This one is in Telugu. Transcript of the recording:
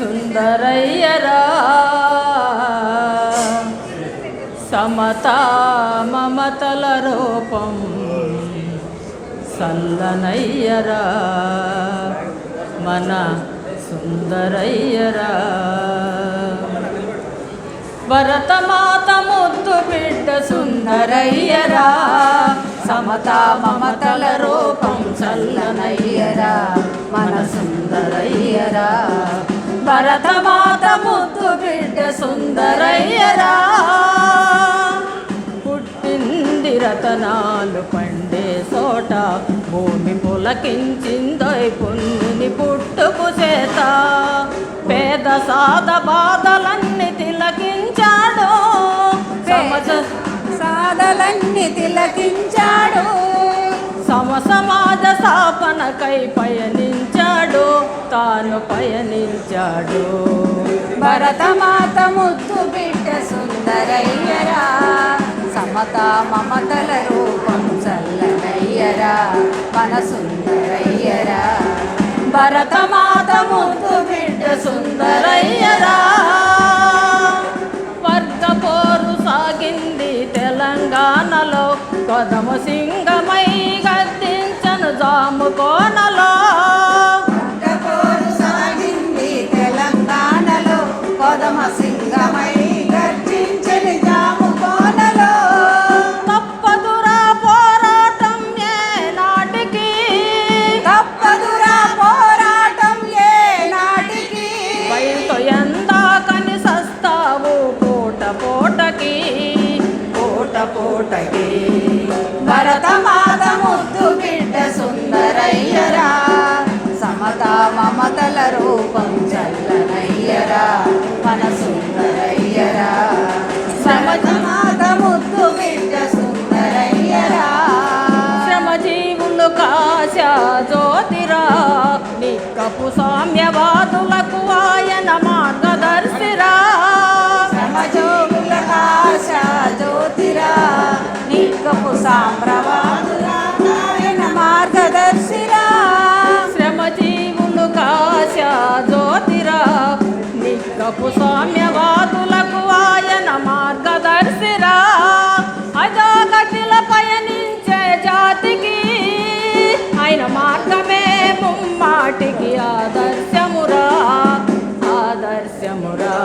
సుందరయ్యరా. సమతా మమతల రూపం సల్లనయ్యరా మన సుందరయ్యరా. భరతమాత ముద్దు బిడ్డ సుందరయ్యరా. సమతా మమతల రూపం చల్లనయ్యరా మన సుందరయ్యరా. భరతమాత ముద్దు బిడ్డ సుందరయ్యరా. పుట్టింది రతనాలు పండే చోట భూమి పులకించిందోయ్ పుణ్యుని పుట్టుకు చేత. పేద సాద బాధలన్నీ తిలకించాడు. సమస సాధలన్నీ తిలకించాడు. సమ సమాజ స్థాపనకై పయనించాడు తాను పయనించాడు. భరతమాత ముద్దు బిడ్డ సుందరయ్యరా సమత మమతల రూపం చల్లనయ్యరా మన సుందరయ్యరా. భరతమాత ముద్దు బిడ్డ సుందరయ్యరా వర్గ పోరు సాగింది తెలంగాణలో. కొదమ సింగమై గద్దించను జాముకో పూట పూటకి భరతమాత ముద్దు బిడ్డ సుందరయ్యరా సమత మమతల రూపం చల్లనయ్యరా మన సుందరయ్యరా. సమతమాత ముద్దు బిడ్డ సుందరయ్యరా శ్రమజీవులు కాశా జ్యోతిరా నిక్కపు సామ్యవాదులకు ఆయన తప్పు సామ్యవాదులకు ఆయన మార్గదర్శిరా. అజాగతిల పయనించే జాతికి ఆయన మార్గమే ముమ్మాటికి ఆదర్శమురా ఆదర్శమురా.